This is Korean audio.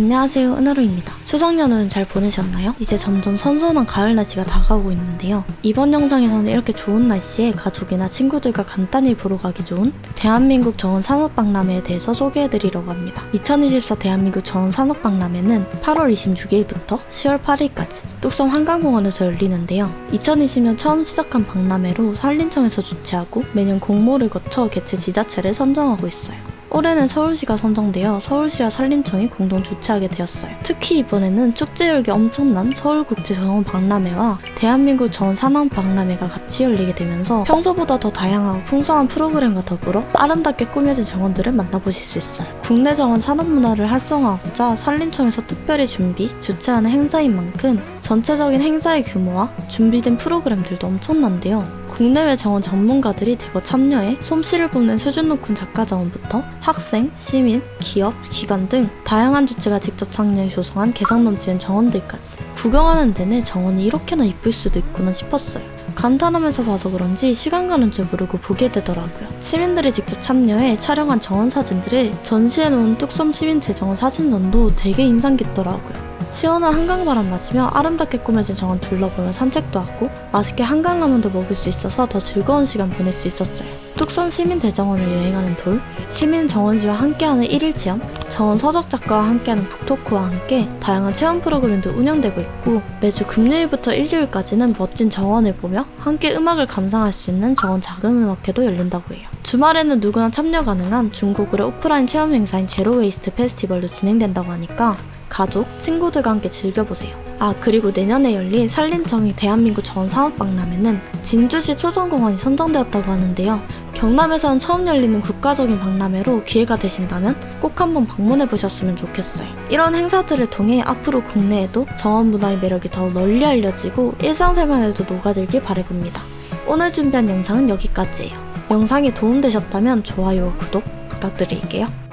안녕하세요 은하루입니다. 추석 연휴는 잘 보내셨나요? 이제 점점 선선한 가을 날씨가 다가오고 있는데요. 이번 영상에서는 이렇게 좋은 날씨에 가족이나 친구들과 간단히 보러 가기 좋은 대한민국 정원 산업박람회에 대해서 소개해드리려고 합니다. 2024 대한민국 정원 산업박람회는 8월 26일부터 10월 8일까지 뚝섬 한강공원에서 열리는데요. 2020년 처음 시작한 박람회로 산림청에서 주최하고 매년 공모를 거쳐 개최 지자체를 선정하고 있어요. 올해는 서울시가 선정되어 서울시와 산림청이 공동 주최하게 되었어요. 특히 이번에는 축제 열기 엄청난 서울국제정원 박람회와 대한민국 정원 산업 박람회가 같이 열리게 되면서 평소보다 더 다양하고 풍성한 프로그램과 더불어 아름답게 꾸며진 정원들을 만나보실 수 있어요. 국내 정원 산업 문화를 활성화하고자 산림청에서 특별히 준비, 주최하는 행사인 만큼 전체적인 행사의 규모와 준비된 프로그램들도 엄청난데요. 국내외 정원 전문가들이 대거 참여해 솜씨를 뽐낸 수준 높은 작가 정원부터 학생, 시민, 기업, 기관 등 다양한 주체가 직접 참여해 조성한 개성 넘치는 정원들까지 구경하는 내내 정원이 이렇게나 이쁠 수도 있구나 싶었어요. 간단하면서 봐서 그런지 시간 가는 줄 모르고 보게 되더라고요. 시민들이 직접 참여해 촬영한 정원 사진들을 전시해 놓은 뚝섬 시민 대정원 사진전도 되게 인상 깊더라고요. 시원한 한강바람 맞으며 아름답게 꾸며진 정원 둘러보며 산책도 하고 맛있게 한강라면도 먹을 수 있어서 더 즐거운 시간 보낼 수 있었어요. 뚝섬 시민대정원을 여행하는 돌, 시민 정원지와 함께하는 1일 체험, 정원 서적 작가와 함께하는 북토크와 함께 다양한 체험 프로그램도 운영되고 있고 매주 금요일부터 일요일까지는 멋진 정원을 보며 함께 음악을 감상할 수 있는 정원 자금음악회도 열린다고 해요. 주말에는 누구나 참여 가능한 중고글의 오프라인 체험 행사인 제로웨이스트 페스티벌도 진행된다고 하니까 가족, 친구들과 함께 즐겨보세요. 아, 그리고 내년에 열릴 산림청이 대한민국 전 산업박람회는 진주시 초전공원이 선정되었다고 하는데요. 경남에서는 처음 열리는 국가적인 박람회로 기회가 되신다면 꼭 한번 방문해 보셨으면 좋겠어요. 이런 행사들을 통해 앞으로 국내에도 정원 문화의 매력이 더 널리 알려지고 일상생활에도 녹아들길 바라봅니다. 오늘 준비한 영상은 여기까지예요. 영상이 도움되셨다면 좋아요와 구독 부탁드릴게요.